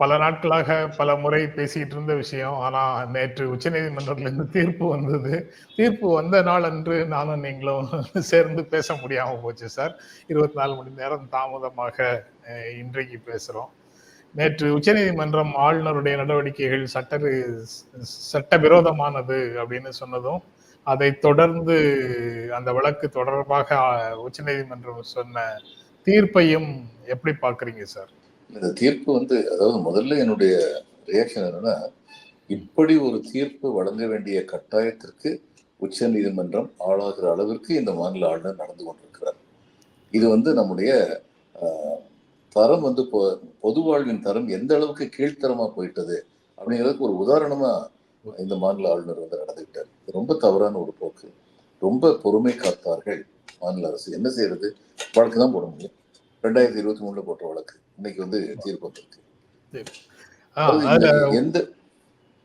பல நாட்களாக பல முறை பேசிட்டு இருந்த விஷயம். ஆனா நேற்று உச்சநீதிமன்றத்துல இருந்து தீர்ப்பு வந்தது. தீர்ப்பு வந்த நாள் அன்று நானும் நீங்களும் சேர்ந்து பேச முடியாம போச்சு சார். இருபத்தி நாலு மணி நேரம் தாமதமாக இன்றைக்கு பேசுறோம். நேற்று உச்சநீதிமன்றம் ஆளுநருடைய நடவடிக்கைகள் சட்ட சட்டவிரோதமானது அப்படின்னு சொன்னதும் அதை தொடர்ந்து அந்த வழக்கு தொடர்பாக உச்சநீதிமன்றம் சொன்ன தீர்ப்பையும் எப்படி பார்க்குறீங்க சார்? இந்த தீர்ப்பு வந்து அதாவது முதல்ல என்னுடைய ரியாக்ஷன் என்னன்னா இப்படி ஒரு தீர்ப்பு வழங்க வேண்டிய கட்டாயத்திற்கு உச்ச நீதிமன்றம் ஆளாகிற அளவிற்கு இந்த மாநில ஆளுநர் நடந்து கொண்டிருக்கிறார். இது வந்து நம்முடைய தரம் வந்து பொது வாழ்வின் தரம் எந்த அளவுக்கு கீழ்த்தரமா போயிட்டது அப்படிங்கிறதுக்கு ஒரு உதாரணமா இந்த மாநில ஆளுநர் வந்து நடந்துக்கிட்டார். இது ரொம்ப தவறான ஒரு போக்கு. ரொம்ப பொறுமை காத்தார்கள் மாநில அரசு. என்ன செய்யறது? வழக்கு தான் போட முடியும். ரெண்டாயிரத்தி இருபத்தி மூணுல போட்ட வழக்கு. இன்னைக்கு வந்து தீர்ப்பு வந்திருக்கு. எந்த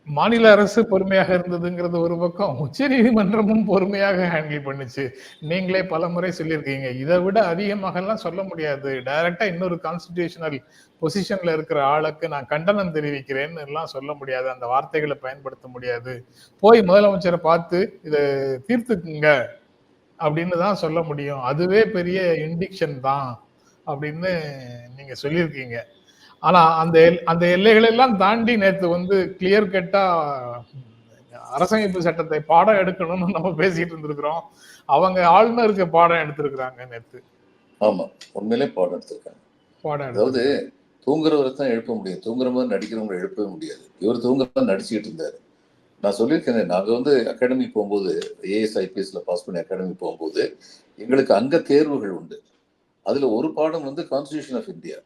மாநில அரசு பொறுமையாக இருந்ததுங்கிறது ஒரு பக்கம் உச்ச நீதிமன்றமும் பொறுமையாக ஹேண்டில் பண்ணுச்சு. நீங்களே பல முறை சொல்லியிருக்கீங்க. இதை விட அதிகமாக எல்லாம் சொல்ல முடியாது. டைரக்டா இன்னொரு கான்ஸ்டிடியூஷனல் பொசிஷன்ல இருக்கிற ஆளுக்கு நான் கண்டனம் தெரிவிக்கிறேன்னு எல்லாம் சொல்ல முடியாது. அந்த வார்த்தைகளை பயன்படுத்த முடியாது. போய் முதலமைச்சரை பார்த்து இதை தீர்த்துக்குங்க அப்படின்னு தான் சொல்ல முடியும். அதுவே பெரிய இண்டிக்ஷன் தான். அப்படின்னு நீங்க சொல்லியிருக்கீங்க. ஆனா அந்த அந்த எல்லைகளை எல்லாம் தாண்டி நேத்து வந்து கிளியர் கட்டா அரசமைப்பு சட்டத்தை பாடம் எடுக்கணும்னு நம்ம பேசிட்டு இருந்திருக்கிறோம். அவங்க ஆளுநருக்கு பாடம் எடுத்திருக்கிறாங்க நேத்து. ஆமா உண்மையிலே பாடம் எடுத்திருக்காங்க. பாடம் அதாவது தூங்குறவரை தான் எழுப்ப முடியும் தூங்குற மாதிரி நடிக்கிறவங்க எழுப்பவே முடியாது. இவர் தூங்குறதா நடிச்சுக்கிட்டு இருந்தாரு. நான் சொல்லியிருக்கேன் நாங்க வந்து அகாடமி போகும்போது ஏஎஸ் ஐபிஎஸ்ல பாஸ் பண்ணி அகாடமி போகும்போது எங்களுக்கு அங்க தேர்வுகள் உண்டு. அதில் ஒரு பாடம் வந்து கான்ஸ்டியூஷன் ஆஃப் இந்தியா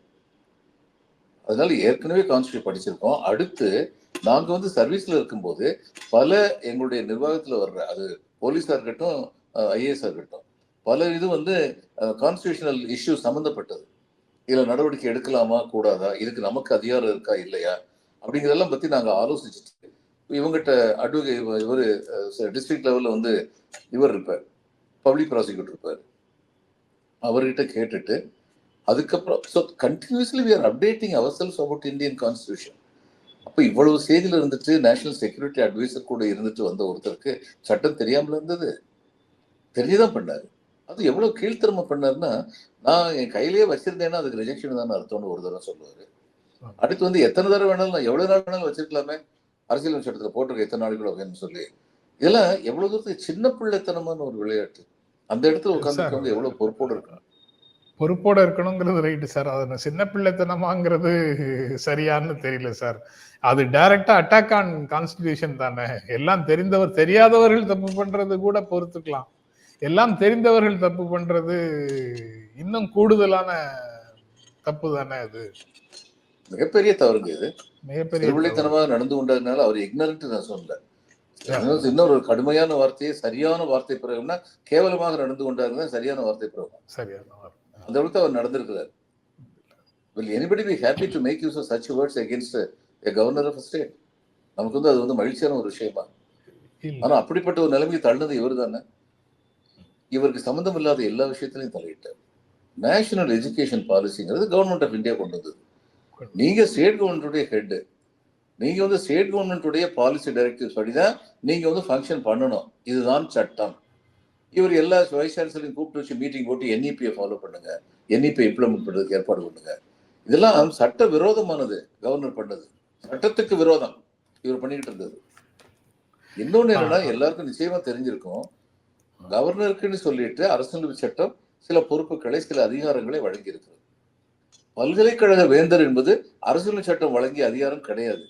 அதனால ஏற்கனவே கான்ஸ்டியூஷன் படிச்சிருக்கோம். அடுத்து நாங்கள் வந்து சர்வீஸில் இருக்கும்போது பல எங்களுடைய நிர்வாகத்தில் வர்ற அது போலீஸாக இருக்கட்டும் ஐஏஎஸ் இருக்கட்டும் பல இது வந்து கான்ஸ்டியூஷனல் இஷ்யூ சம்மந்தப்பட்டது இதில் நடவடிக்கை எடுக்கலாமா கூடாதா இதுக்கு நமக்கு அதிகாரம் இருக்கா இல்லையா அப்படிங்கிறதெல்லாம் பற்றி நாங்கள் ஆலோசிச்சுட்டு இவங்ககிட்ட அட்வொகே இவர் டிஸ்ட்ரிக்ட் லெவலில் வந்து இவர் இருப்பார். பப்ளிக் ப்ராசிக்யூட்டர் இருப்பார். அவர்கிட்ட கேட்டுட்டு அதுக்கப்புறம் so continuously we are updating our tells about Indian constitution அப்போ இவ்வளவு செய்தியில் இருந்துட்டு நேஷனல் செக்யூரிட்டி அட்வைசர் கூட இருந்துட்டு வந்த ஒருத்தருக்கு சட்டம் தெரியாமல் இருந்தது. தெரிஞ்சுதான் பண்ணாரு. அது எவ்வளோ கீழ்த்திறமை பண்ணாருன்னா நான் என் கையிலேயே வச்சிருந்தேன்னா அதுக்கு ரிஜெக்ஷன் தான் அர்த்தம்னு ஒரு தடவை சொல்லுவார். அடுத்து வந்து எத்தனை தடவை வேணாலும் நான் எவ்வளோ நாள் வேணாலும் வச்சிருக்கலாமே. அரசியல் சட்டத்தில் போட்டிருக்க எத்தனை நாளைக்கு வேணும்னு சொல்லி. இதெல்லாம் எவ்வளோ தூரத்துக்கு சின்ன பிள்ளைத்தனமான ஒரு விளையாட்டு. அந்த இடத்துல உட்காந்துருக்கவங்க எவ்வளவு பொறுப்போடு இருக்கணும் பொறுப்போட இருக்கணுங்கிறது ரைட்டு சார். அது சின்ன பிள்ளைத்தனமாங்கிறது சரியான்னு தெரியல சார். அது டைரக்டா அட்டாக் ஆன் கான்ஸ்டிடியூஷன் தானே. எல்லாம் தெரிந்தவர் தெரியாதவர்கள் தப்பு பண்றது கூட பொறுத்துக்கலாம். எல்லாம் தெரிந்தவர்கள் தப்பு பண்றது இன்னும் கூடுதலான தப்பு தானே அது. மிகப்பெரிய தவறுங்க இது. மிகப்பெரிய நடந்து கொண்டதுனால அவர் இக்னரண்ட் நான் சொல்லல. இன்னொரு கடுமையான வார்த்தையை சரியான வார்த்தை பிரயோகம்னா கேவலமாக நடந்து கொண்டாருங்க சரியான வார்த்தை பிரயோகம். சரியான. அந்த அளவுக்கு அவர் நடந்திருக்கிறார். Will anybody be happy to make use of such words against a, a governor of a state? நமக்கு வந்து அது வந்து மகிழ்ச்சியான ஒரு விஷயமா. ஆனா அப்படிப்பட்ட ஒரு நிலைமைக்கு தள்ளினது இவர் தானே? இவருக்கு சம்மந்தம் இல்லாத எல்லா விஷயத்திலையும் தலையிட்டார். நேஷனல் எஜுகேஷன் பாலிசிங்கிறது கவர்மெண்ட் ஆஃப் இந்தியா கொண்டு வந்தது. நீங்க ஸ்டேட் கவர்மெண்ட்டுடைய ஹெட் நீங்க வந்து ஸ்டேட் கவர்மெண்ட்டுடைய பாலிசி டைரக்டிவ்ஸ் படிதான் நீங்க வந்து ஃபங்க்ஷன் பண்ணணும். இதுதான் சட்டம். இவர் எல்லா வைஸ் சான்சலரையும் கூப்பிட்டு வச்சு மீட்டிங் போட்டு என்இபியை ஃபாலோ பண்ணுங்க. என்இபி இம்ப்ளிமெண்ட் பண்றதுக்கு ஏற்பாடு பண்ணுங்க. இதெல்லாம் சட்ட விரோதமானது கவர்னர் பண்ணது. சட்டத்துக்கு விரோதம். இவர் பண்ணிக்கிட்டு இருந்தது. இன்னொன்னு என்னன்னா எல்லாருக்கும் நிச்சயமா தெரிஞ்சிருக்கும். கவர்னருக்குன்னு சொல்லிட்டு அரசியலமைப்பு சட்டம் சில பொறுப்புகளை சில அதிகாரங்களை வழங்கி இருக்கிறது பல்கலைக்கழக வேந்தர் என்பது அரசியல் சட்டம் வழங்கிய அதிகாரம் கிடையாது.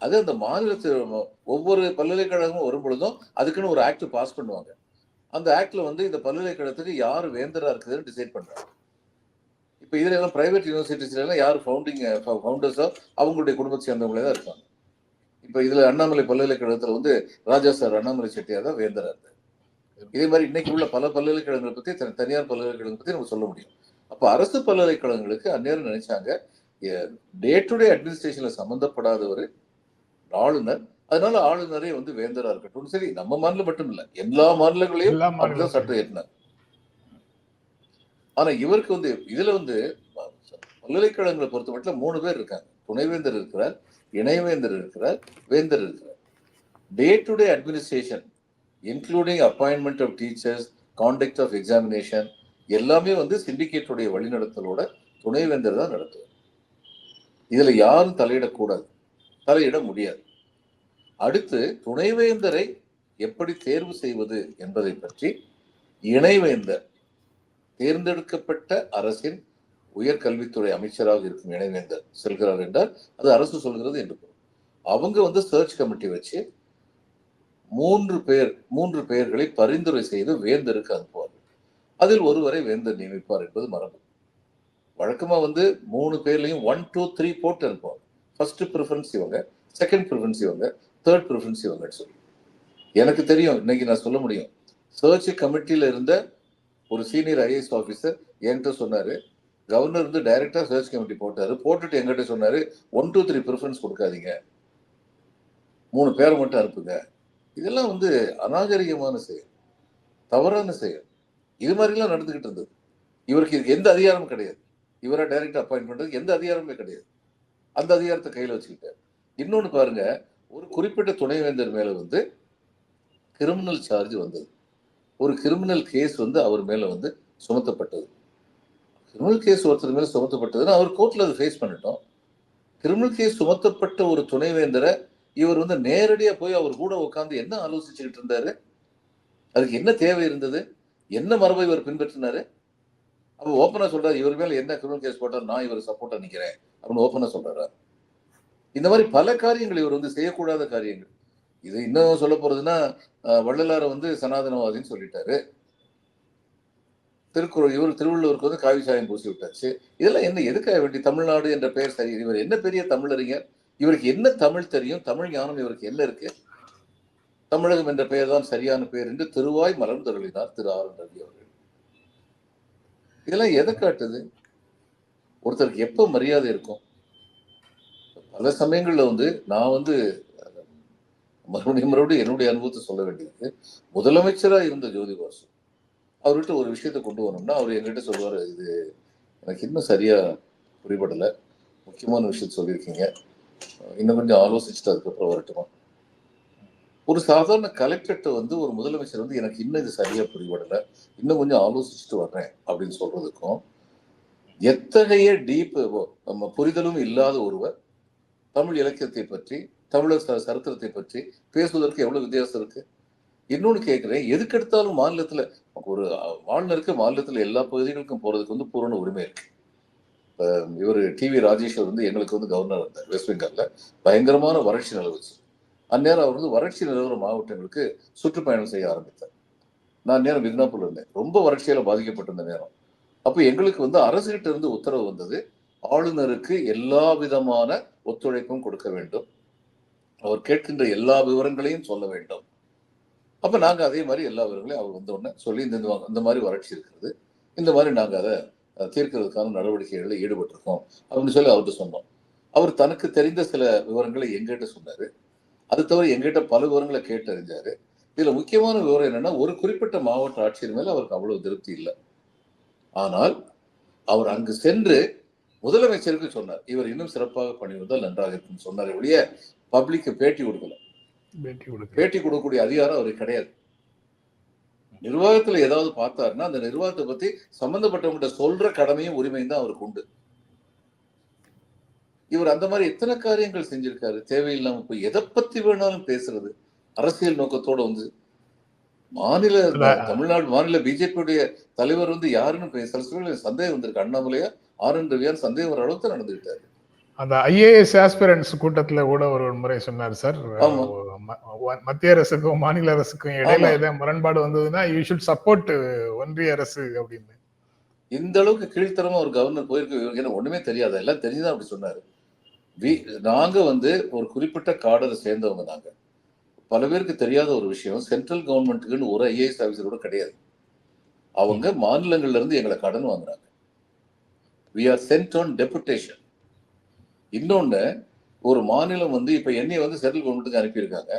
அது அந்த மாநிலத்தில் ஒவ்வொரு பல்கலைக்கழகமும் வரும் பொழுதும் அதுக்குன்னு ஒரு ஆக்ட் பாஸ் பண்ணுவாங்க. அந்த ஆக்ட்ல வந்து இந்த பல்கலைக்கழகத்துக்கு யார் வேந்தரா இருக்குதுன்னு டிசைட் பண்றாங்க. இப்போ இதுல எல்லாம் பிரைவேட் யூனிவர்சிட்டிஸ்ல எல்லாம் யார் ஃபவுண்டிங் ஃபவுண்டர்ஸோ அவங்களுடைய குடும்பத்தை சேர்ந்தவங்களே தான் இருப்பாங்க. இப்போ இதுல அண்ணாமலை பல்கலைக்கழகத்துல வந்து ராஜா சார் அண்ணாமலை செட்டியார் தான் வேந்தரா இருந்தார். இதே மாதிரி இன்னைக்கு உள்ள பல பல்கலைக்கழகங்களை பத்தி தனி- தனியார் பல்கலைக்கழகம் பத்தி நம்ம சொல்ல முடியும். அப்ப அரசு பல்கலைக்கழகங்களுக்கு அந்நேரம் நினைச்சாங்க டே டு டே அட்மினிஸ்ட்ரேஷன்ல சம்மந்தப்படாதவர் ஆளுநர். அதனால ஆளுநரே வந்து வேந்தரா இருக்கட்டும். சரி நம்ம மாநிலம் மட்டும் இல்ல எல்லா மாநிலங்களையும். அப்படிதான் சட்டம் ஏற்றினார் ஆனா இவருக்கு வந்து இதுல வந்து பல்கலைக்கழகங்களை பொறுத்த மட்டும் மூணு பேர் இருக்காங்க. துணைவேந்தர் இருக்கிறார் இணைவேந்தர் இருக்கிறார் வேந்தர் இருக்கிறார். Day to day administration including appointment of teachers conduct of examination எல்லாமே வந்து சிண்டிகேட்டுடைய வழிநடத்தலோட துணைவேந்தர் தான் நடத்துவார். இதுல யாரும் தலையிடக்கூடாது. தலையிட முடியாது. அடுத்து துணைவேந்தரை எப்படி தேர்வு செய்வது என்பதை பற்றி இணைவேந்தர் தேர்ந்தெடுக்கப்பட்ட அரசின் உயர்கல்வித்துறை அமைச்சராக இருக்கும் இணைவேந்தர் செல்கிறார் என்றால் அது அரசு சொல்கிறது என்று அவங்க வந்து சர்ச் கமிட்டி வச்சு மூன்று பேர் மூன்று பெயர்களை பரிந்துரை செய்து வேந்தருக்கு அனுப்புவார்கள். அதில் ஒருவரை வேந்தர் நியமிப்பார் என்பது மரபு. வழக்கமாக வந்து மூணு பேர்லையும் ஒன் டூ த்ரீ போட்டு அனுப்புவாங்க. ஃபர்ஸ்ட் ப்ரிஃபரன்ஸ் இவங்க செகண்ட் ப்ரிஃபரன்ஸ் இவங்க தேர்ட் ப்ரிஃபரன்ஸ் இவங்கன்னு சொல்லி. எனக்கு தெரியும் இன்னைக்கு நான் சொல்ல முடியும். சர்ச் கமிட்டியில் இருந்த ஒரு சீனியர் ஐஏஎஸ் ஆஃபீஸர் என்கிட்ட சொன்னார் கவர்னர் வந்து டைரக்டா சர்ச் கமிட்டி போட்டார் போட்டுட்டு எங்கிட்ட சொன்னார் ஒன் டூ த்ரீ ப்ரிஃபரன்ஸ் கொடுக்காதீங்க. மூணு பேரை மட்டும் அனுப்புங்க. இதெல்லாம் வந்து அநாகரிகமான செயல். தவறான செயல். இது மாதிரிலாம் நடந்துக்கிட்டு இருந்தது. இவருக்கு எந்த அதிகாரமும் கிடையாது. இவரை டைரக்டா அப்பாயின்ட் பண்றதுக்கு எந்த அதிகாரமே கிடையாது. அந்த அதிகாரத்தை கையில் வச்சுக்கிட்டார். இன்னொன்று பாருங்க ஒரு குறிப்பிட்ட துணைவேந்தர் மேலே வந்து கிரிமினல் சார்ஜ் வந்தது. ஒரு கிரிமினல் கேஸ் வந்து அவர் மேலே வந்து சுமத்தப்பட்டது. கிரிமினல் கேஸ் ஒருத்தர் மேலே சுமத்தப்பட்டதுன்னா அவர் கோர்ட்டில் அதை ஃபேஸ் பண்ணிட்டோம். கிரிமினல் கேஸ் சுமத்தப்பட்ட ஒரு துணைவேந்தரை இவர் வந்து நேரடியாக போய் அவர் கூட உட்காந்து என்ன ஆலோசிச்சுக்கிட்டு இருந்தாரு? அதுக்கு என்ன தேவை இருந்தது? என்ன மரபை இவர் பின்பற்றினாரு? அப்போ ஓப்பனாக சொல்றாரு இவர் மேலே என்ன கிரிமினல் கேஸ் போட்டால் நான் இவர் சப்போர்ட்டாக நிற்கிறேன் அப்படின்னு ஓப்பனாக சொல்றாரு. இந்த மாதிரி பல காரியங்கள் இவர் வந்து செய்யக்கூடாத காரியங்கள். இது இன்னும் சொல்ல போறதுன்னா வள்ளலாரை வந்து சனாதனவாதின்னு சொல்லிட்டாரு. திருக்குறள் இவர் திருவள்ளுவருக்கு வந்து காவி சாயம் பூசி விட்டாச்சு. இதெல்லாம் என்ன எதுக்காக வேண்டி தமிழ்நாடு என்ற பெயர் சரி இவர் என்ன பெரிய தமிழறிஞர்? இவருக்கு என்ன தமிழ் தெரியும்? தமிழ் ஞானம் இவருக்கு என்ன இருக்கு? தமிழகம் என்ற பெயர் தான் சரியான பெயர் என்று திருவாய் மலர்ந்தருளினார் திரு ஆர் ரவி அவர்கள். இதெல்லாம் எதை காட்டுது? ஒருத்தருக்கு எப்போ மரியாதை இருக்கும் பல சமயங்களில் வந்து நான் வந்து மறுபடியும் மறுபடியும் என்னுடைய அனுபவத்தை சொல்ல வேண்டியது. முதலமைச்சராக இருந்த ஜோதி பாசு அவர்கிட்ட ஒரு விஷயத்தை கொண்டு வரணும்னா அவர் என்கிட்ட சொல்லுவார் இது எனக்கு இன்னும் சரியாக புரிபடலை. முக்கியமான விஷயத்த சொல்லியிருக்கீங்க. இன்னும் கொஞ்சம் ஆலோசிச்சுட்டு அதுக்கப்புறம் வரட்டுமா? ஒரு சாதாரண கலெக்டர்கிட்ட வந்து ஒரு முதலமைச்சர் வந்து எனக்கு இன்னும் இது சரியாக புரிபடலை இன்னும் கொஞ்சம் ஆலோசிச்சுட்டு வர்றேன் அப்படின்னு சொல்றதுக்கும் எத்தகைய டீப் புரிதலும் இல்லாத ஒருவர் தமிழ் இலக்கியத்தை பற்றி தமிழர் ச- சரித்திரத்தை பற்றி பேசுவதற்கு எவ்வளவு வித்தியாசம் இருக்கு? இன்னொன்று கேட்குறேன் எதுக்கு எடுத்தாலும் மாநிலத்தில் ஒரு வாழ்நருக்கு மாநிலத்தில் எல்லா பகுதிகளுக்கும் போகிறதுக்கு வந்து பூரண உரிமை இருக்கு. இவர் டிவி ராஜேஸ்வர் வந்து எங்களுக்கு வந்து கவர்னர் இருந்தார் வெஸ்ட் பெங்காலில் பயங்கரமான வறட்சி நிலவுச்சு அந்நேரம் அவர் வந்து வறட்சி நிலவர மாவட்டங்களுக்கு சுற்றுப்பயணம் செய்ய ஆரம்பித்தார். நான் நேரம் மித்னாப்பூர்ல இருந்தேன். ரொம்ப வறட்சியால் பாதிக்கப்பட்டிருந்த நேரம். அப்போ எங்களுக்கு வந்து அரசுகிட்ட இருந்து உத்தரவு வந்தது. ஆளுநருக்கு எல்லா விதமான ஒத்துழைப்பும் கொடுக்க வேண்டும். அவர் கேட்கின்ற எல்லா விவரங்களையும் சொல்ல வேண்டும். அப்போ நாங்கள் அதே மாதிரி எல்லா விவரங்களையும் அவர் வந்த உடனே சொல்லி இந்த இந்த- மாதிரி வறட்சி இருக்கிறது. இந்த மாதிரி நாங்கள் அதை தீர்க்கிறதுக்கான நடவடிக்கைகளில் ஈடுபட்டிருக்கோம் அப்படின்னு சொல்லி அவர்கிட்ட சொன்னோம். அவர் தனக்கு தெரிந்த சில விவரங்களை எங்கிட்ட சொன்னார். அது தவிர எங்கிட்ட பல விவரங்களை கேட்டறிஞ்சார். இதில் முக்கியமான விவரம் என்னென்னா ஒரு குறிப்பிட்ட மாவட்ட ஆட்சியர் மேலே அவருக்கு அவ்வளோ திருப்தி இல்லை. ஆனால் அவர் அங்கு சென்று முதலமைச்சருக்கு சொன்னார் இவர் இன்னும் சிறப்பாக பணிவந்தால் நன்றாக இருக்கும் சொன்னார் ஒழிய பப்ளிக்கு பேட்டி கொடுக்கல. பேட்டி கொடுக்க பேட்டி கொடுக்கக்கூடிய அதிகாரம் அவருக்கு கிடையாது. நிர்வாகத்துல ஏதாவது பார்த்தாருன்னா அந்த நிர்வாகத்தை பத்தி சம்பந்தப்பட்டவங்கிட்ட சொல்ற கடமையும் உரிமையும் தான் அவருக்கு உண்டு. இவர் அந்த மாதிரி எத்தனை காரியங்கள் செஞ்சிருக்காரு? தேவையில்லாம போய் எதை பத்தி வேணாலும் பேசுறது? அரசியல் நோக்கத்தோட வந்து மாநில. தமிழ்நாடு மாநில பிஜேபியுடைய தலைவர் வந்து யாருன்னு சில சந்தேகம் வந்திருக்கு. அண்ணாமலையா ஆர் என் ரவியான்னு சந்தேகம் வர அளவுக்கு நடந்துகிட்டாரு. அந்த ஐஏஎஸ் ஆஸ்பிரன்ஸ் கூட்டத்துல கூட ஒரு முறை சொன்னார் சார். மத்திய அரசுக்கும் மாநில அரசுக்கும் இடையில. ஏதாவது முரண்பாடு வந்ததுன்னா யூ ஷுட் சப்போர்ட் ஒன்றிய அரசு அப்படின்னு. இந்த அளவுக்கு கீழ்த்தரமா ஒரு கவர்னர் போயிருக்கு. என்ன ஒண்ணுமே தெரியாத. எல்லாம் தெரிஞ்சுதான் அப்படி சொன்னாரு. நாங்க வந்து ஒரு குறிப்பிட்ட காடரை சேர்ந்தவங்க நாங்க. பல பேருக்கு தெரியாத ஒரு விஷயம் சென்ட்ரல் கவர்மெண்ட்டுக்குன்னு ஒரு ஐஏஎஸ் ஆஃபீஸர் கூட கிடையாது. அவங்க மாநிலங்கள்ல இருந்து எங்களை கடன் வாங்குறாங்க. We are sent on deputation இன்னொன்னு ஒரு மாநிலம் வந்து இப்ப என்னைய வந்து சென்ட்ரல் கவர்மெண்ட்டுக்கு அனுப்பியிருக்காங்க.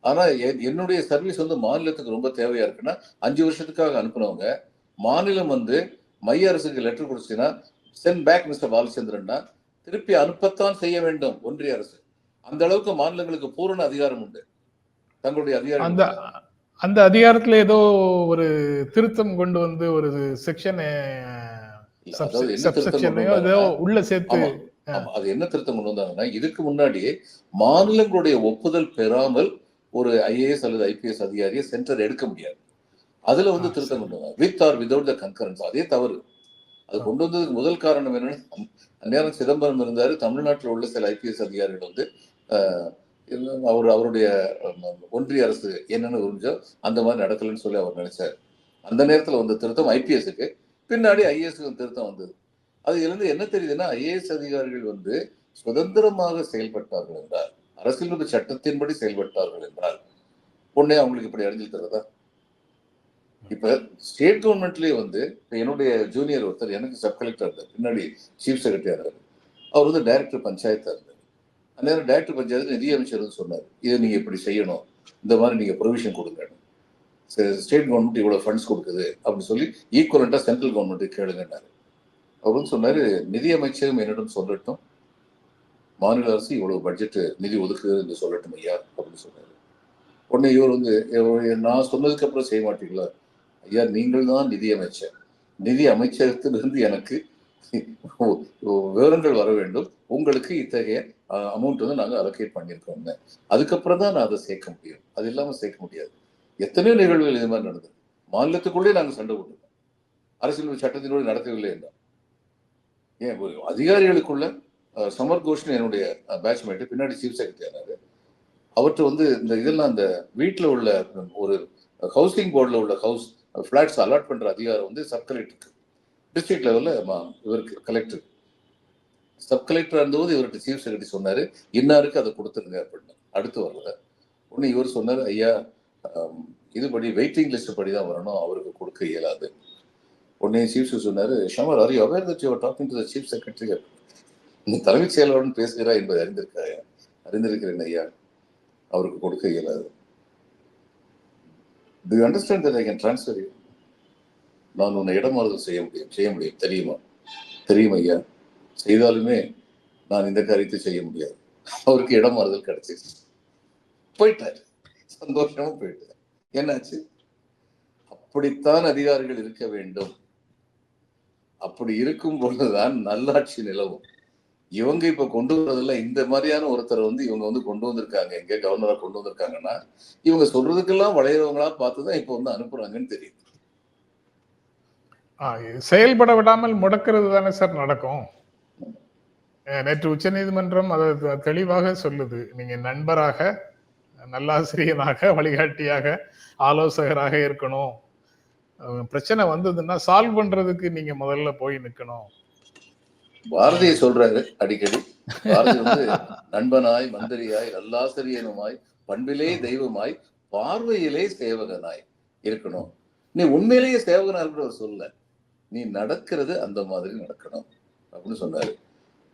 ஆனா எ- என்னுடைய சர்வீஸ் வந்து மாநிலத்துக்கு ரொம்ப தேவையா இருக்குன்னா அஞ்சு வருஷத்துக்காக அனுப்புனவங்க மாநிலம் வந்து மைய அரசுக்கு லெட்டர் கொடுத்துச்சுன்னா சென்ட் பேக் மிஸ்டர் பாலச்சந்திரன்னா திருப்பி அனுப்பத்தான் செய்ய வேண்டும் ஒன்றிய அரசு. அந்த அளவுக்கு மாநிலங்களுக்கு பூரண அதிகாரம் உண்டு. தங்களுடைய அதிகாரம் அந்த அந்த அதிகாரத்துல ஏதோ ஒரு திருத்தம் கொண்டு வந்து ஒரு செக்ஷன் உள்ள சேர்த்து அது என்ன திருத்தம் கொண்டு வந்தாங்கன்னா இதுக்கு முன்னாடியே மாநிலங்களுடைய ஒப்புதல் பெறாமல் ஒரு ஐஏஎஸ் அல்லது ஐபிஎஸ் அதிகாரியை சென்டர் எடுக்க முடியாது. அதுல வந்து திருத்தம். கொண்டு வந்தாங்க. With or without the concurrence அதே தவறு. அது கொண்டு வந்ததுக்கு முதல் காரணம் என்னன்னா அந்நேரம் சிதம்பரம் இருந்தாரு தமிழ்நாட்டில் உள்ள சில ஐபிஎஸ் அதிகாரிகள் வந்து அவர் அவருடைய ஒன்றிய அரசு என்னன்னு புரிஞ்சோ அந்த மாதிரி நடக்கலன்னு சொல்லி அவர் நினைச்சார். அந்த நேரத்துல வந்த திருத்தம் ஐபிஎஸ்க்கு பின்னாடி ஐஏஎஸ்க்கு திருத்தம் வந்தது. அதுலேருந்து என்ன தெரியுதுன்னா ஐஏஎஸ் அதிகாரிகள் வந்து சுதந்திரமாக செயல்பட்டார்கள் என்றார். அரசியலமைப்பு சட்டத்தின்படி செயல்பட்டார்கள் என்றால் உடனே அவங்களுக்கு இப்படி அடைஞ்சு தரதா? இப்ப ஸ்டேட் கவர்மெண்ட்லயே வந்து என்னுடைய ஜூனியர் ஒருத்தர் எனக்கு சப் கலெக்டர் இருந்தார். பின்னாடி சீஃப் செக்ரட்டரியா இருந்தார். அவர் வந்து டைரக்டர் பஞ்சாயத்தா இருந்தார். அந்நேரம் டைரக்டர் பஞ்சாயத்து நிதியமைச்சர் வந்து சொன்னார். இதை நீங்கள் இப்படி செய்யணும். இந்த மாதிரி நீங்கள் ப்ரொவிஷன் கொடுங்க ஸ்டேட் கவர்மெண்ட் இவ்வளோ ஃபண்ட்ஸ் கொடுக்குது அப்படின்னு சொல்லி ஈக்குவலண்ட்டாக சென்ட்ரல் கவர்மெண்ட்டு கேளுங்கன்னாரு. அவர் சொன்னார் நிதியமைச்சரும் நிதி அமைச்சகம் என்னிடம் சொல்லட்டும். மாநில அரசு இவ்வளோ பட்ஜெட் நிதி ஒதுக்குது என்று சொல்லட்டும் ஐயா அப்படின்னு சொன்னார். உடனே இவர் வந்து நான் சொன்னதுக்கு அப்புறம் செய்ய மாட்டீங்களா? ஐயா நீங்கள் தான் நிதி அமைச்சர் நிதி அமைச்சகத்திலிருந்து எனக்கு விவரங்கள் வர வேண்டும். உங்களுக்கு இத்தகைய அமௌண்ட் வந்து நாங்கள் அலோகேட் பண்ணியிருக்கோம்னு அதுக்கப்புறம் தான் நான் அதை சேர்க்க முடியும். அது இல்லாமல் சேர்க்க முடியாது. எத்தனையோ நிகழ்வுகள் இது மாதிரி நடந்தது. மாநிலத்துக்குள்ளே நாங்கள் சண்டை போட்டுருக்கோம். அரசியல் சட்டத்தினோடு நடத்தவில்லை என்றால். ஏன் அதிகாரிகளுக்குள்ள சமர் கோஷ்னு என்னுடைய பேட்ச்மேட்டு பின்னாடி சீஃப் செக்ரட்டரி ஆனாரு. அவர்கிட்ட வந்து இந்த இதெல்லாம் அந்த வீட்டில் உள்ள ஒரு ஹவுசிங் போர்டில் உள்ள ஹவுஸ் ஃபிளாட்ஸ் அலாட் பண்ணுற அதிகாரம் வந்து சப் கலெக்டருக்கு டிஸ்ட்ரிக்ட் லெவலில் இவருக்கு கலெக்டர் சப் கலெக்டர் இருந்தபோது இவர்கிட்ட சீஃப் செக்ரட்டரி சொன்னார் இன்னாருக்கு அதை கொடுத்துருங்க அப்படின்னு. அடுத்து வரல. ஒன்று இவர் சொன்னார் ஐயா இது இதுபடி வெயிட்டிங் லிஸ்ட் படி தான் வரணும் அவருக்கு கொடுக்க இயலாது. உடனே சீஃப் செக்ரட்டரி சொன்னார் Shamar are you aware that you're talking to the chief secretary நீ தலைமைச் செயலாளருடன் பேசுகிறா என்பதை அறிந்திருக்காயா? அறிந்திருக்கிறேன் ஐயா. அவருக்கு கொடுக்க இயலாது. Do you understand that I can transfer நான் உன்னை இடமாறுதல் செய்ய முடியும் செய்ய முடியும். தெரியுமா? தெரியும் ஐயா. செய்தாலுமே நான் இந்த காரியத்தை செய்ய முடியாது. அவருக்கு இடம் மாறுதல் கிடைச்சிருச்சு. போயிட்டாரு. சந்தோஷமா போயிட்டார் என்னாச்சு? அப்படித்தான் அதிகாரிகள் இருக்க வேண்டும். அப்படி இருக்கும் பொழுதுதான் நல்லாட்சி நிலவும். இவங்க இப்ப கொண்டு வர்றதுல இந்த மாதிரியான ஒருத்தர் வந்து இவங்க வந்து கொண்டு வந்திருக்காங்க. எங்க கவர்னரா கொண்டு வந்திருக்காங்கன்னா இவங்க சொல்றதுக்கெல்லாம் வளையறவங்களா பார்த்துதான் இப்ப வந்து அனுப்புறாங்கன்னு தெரியுது. செயல்பட விடாமல் முடக்கிறது தானே சார் நடக்கும். நேற்று உச்ச நீதிமன்றம் அதை தெளிவாக சொல்லுது. நீங்க நண்பராக நல்லாசிரியனாக வழிகாட்டியாக ஆலோசகராக இருக்கணும். பிரச்சனை வந்ததுன்னா சால்வ் பண்றதுக்கு நீங்க முதல்ல போய் நிக்கணும். பாரதியை சொல்றாரு அடிக்கடி. பாரதி வந்து நண்பனாய் மந்திரியாய் நல்லாசிரியனுமாய் பண்பிலே தெய்வமாய் பார்வையிலே சேவகனாய் இருக்கணும். நீ உண்மையிலேயே சேவகனா இருக்கிற ஒரு சொல்ல நீ நடக்கிறது அந்த மாதிரி நடக்கணும் அப்படின்னு சொன்னாரு.